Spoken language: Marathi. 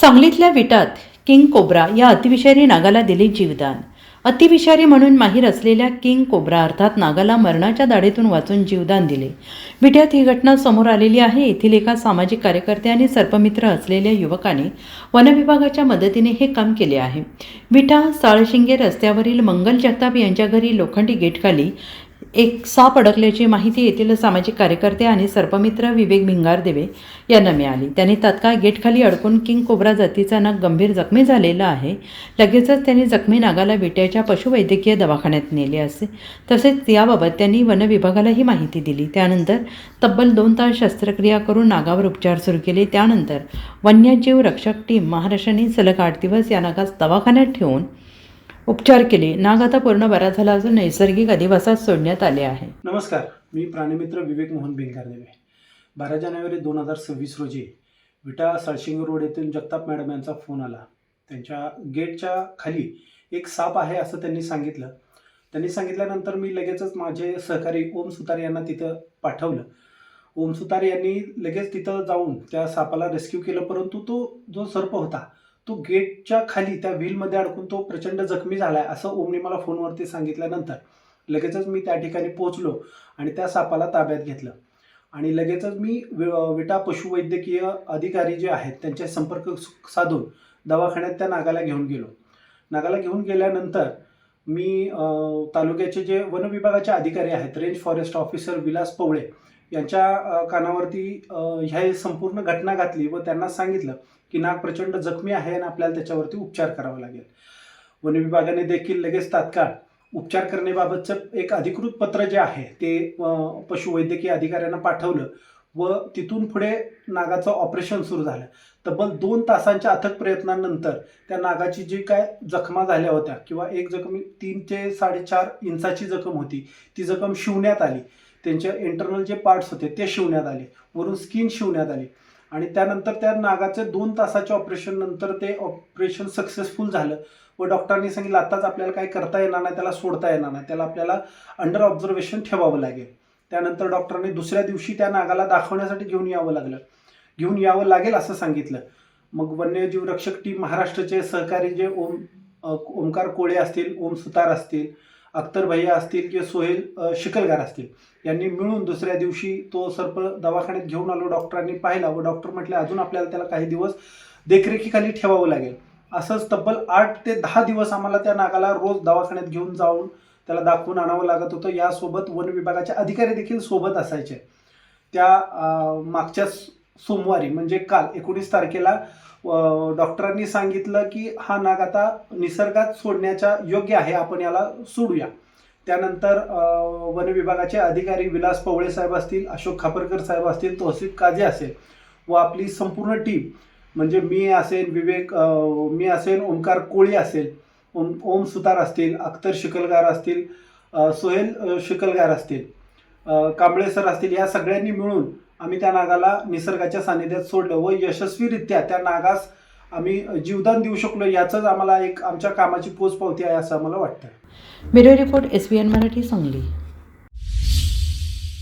सांगलीतल्या विटात किंग कोब्रा या अतिविषारी नागाला दिले जीवदान. अतिविषारी म्हणून माहीर असलेल्या किंग कोब्रा अर्थात नागाला मरणाच्या दाढेतून वाचून जीवदान दिले. विट्यात ही घटना समोर आलेली आहे. येथील एका सामाजिक कार्यकर्ते आणि सर्पमित्र असलेल्या युवकाने वनविभागाच्या मदतीने हे काम केले आहे. विटा साळशिंगे रस्त्यावरील मंगल जगताप यांच्या घरी लोखंडी गेटखाली एक साप अडकल्याची माहिती येथील सामाजिक कार्यकर्ते आणि सर्पमित्र विवेक भिंगारदेवे यांना मिळाली. त्यांनी तत्काळ गेटखाली अडकून किंग कोब्रा जातीचा नाग गंभीर जखमी झालेला आहे. लगेचच त्यांनी जखमी नागाला विट्याच्या पशुवैद्यकीय दवाखान्यात नेले असे. तसेच याबाबत त्यांनी वनविभागाला ही माहिती दिली. त्यानंतर तब्बल दोन तास शस्त्रक्रिया करून नागावर उपचार सुरू केले. त्यानंतर वन्यजीव रक्षक टीम महाराष्ट्राने सलग आठ दिवस या नागास दवाखान्यात ठेवून उपचार केले. नाग आता पूर्ण बरा झाला असून नैसर्गिक अधिवासात सोडण्यात आले आहे. नमस्कार. मी प्राणीमित्र विवेक मोहन भिंगारदेवे बारा जानेवारी दोन हजार सव्वीस रोजी विटा सळशिंग रोड येथून जगताप मॅडम यांचा फोन आला. त्यांच्या गेटच्या खाली एक साप आहे असं त्यांनी सांगितलं. त्यांनी सांगितल्यानंतर मी लगेचच माझे सहकारी ओम सुतार यांना तिथं पाठवलं. ओम सुतार यांनी लगेच तिथं जाऊन त्या सापाला रेस्क्यू केलं परंतु तो जो सर्प होता तो गेटच्या खाली त्या व्हीलमध्ये अडकून तो प्रचंड जखमी झाला आहे असं ओमने मला फोनवरती सांगितल्यानंतर लगेचच मी त्या ठिकाणी पोहोचलो आणि त्या सापाला ताब्यात घेतलं. आणि लगेचच मी वि- विटा पशुवैद्यकीय अधिकारी जे आहेत त्यांच्या संपर्क साधून दवाखान्यात त्या नागाला घेऊन गेलो. नागाला घेऊन गेल्यानंतर मी तालुक्याचे जे वन विभागाचे अधिकारी आहेत range forest officer Vilas Pawale यांच्या कानावरती ह्या संपूर्ण घटना घातली व त्यांना सांगितलं की नाग प्रचंड जखमी आहे आणि आपल्याला त्याच्यावरती उपचार करावा लागेल. वन विभागाने देखील लगेच तात्काळ उपचार करण्याबाबतचं एक अधिकृत पत्र जे आहे ते पशुवैद्यकीय अधिकाऱ्यांना पाठवलं व तिथून पुढे नागाचं ऑपरेशन सुरू झालं. तब्बल दोन तासांच्या अथक प्रयत्नानंतर त्या नागाची जी काय जखमा झाल्या होत्या किंवा एक जखमी तीन ते साडेचार इंचाची जखम होती ती जखम शिवण्यात आली. त्यांचे इंटरनल जे पार्ट्स होते ते शिवण्यात आले. वरून स्किन शिवण्यात आली. आणि त्यानंतर त्या नागाचे दोन तासाच्या ऑपरेशन नंतर ते ऑपरेशन सक्सेसफुल झालं. व डॉक्टरांनी सांगितलं आत्ताच आपल्याला काय करता येणार नाही त्याला सोडता येणार नाही. त्याला आपल्याला अंडर ऑब्झर्वेशन ठेवावं लागेल. त्यानंतर डॉक्टरांनी दुसऱ्या दिवशी त्या नागाला दाखवण्यासाठी घेऊन यावं लागलं. घेऊन यावं लागेल असं सांगितलं. मग वन्यजीव रक्षक टीम महाराष्ट्राचे सहकारी जे ओम ओमकार कोळे असतील ओम सुतार असतील अख्तर भैया असतील किंवा सोहेल शिकलगार असतील यांनी मिळून दुसऱ्या दिवशी तो सर्प दवाखान्यात घेऊन आलो डॉक्टरांनी पाहिला व डॉक्टर म्हटले अजून आपल्याला त्याला काही दिवस देखरेखीखाली ठेवावं लागेल. असंच तब्बल आठ ते दहा दिवस आम्हाला त्या नागाला रोज दवाखान्यात घेऊन जाऊन त्याला दाखवून आणावं लागत होतं. यासोबत वन विभागाचे अधिकारी देखील सोबत असायचे. त्या मागच्याच मागच्या सोमवारी म्हणजे काल एकोणीस तारखेला डॉक्टरांनी सांगितलं की हा नाग आता निसर्गात सोडण्याच्या योग्य आहे आपण याला सोडूया. त्यानंतर वन विभागाचे अधिकारी विलास पवळे साहेब असतील अशोक खापरकर साहेब असतील तहसील काजे असेल व आपली संपूर्ण टीम म्हणजे मी असेल विवेक मी असेल ओंकार कोळी असेल ओम ओम सुतार असतील अख्तर शिकलगार असतील सोहेल शिकलगार असतील कांबळे सर असतील या सगळ्यांनी मिळून आम्ही त्या नागाला निसर्गाच्या सानिध्यात सोडलं व यशस्वीरित्या त्या नागास आम्ही जीवदान देऊ शकलो याचंच आम्हाला एक आमच्या कामाची पोचपावती आहे असं आम्हाला वाटतं. Bureau report S B N Marathi Sangli.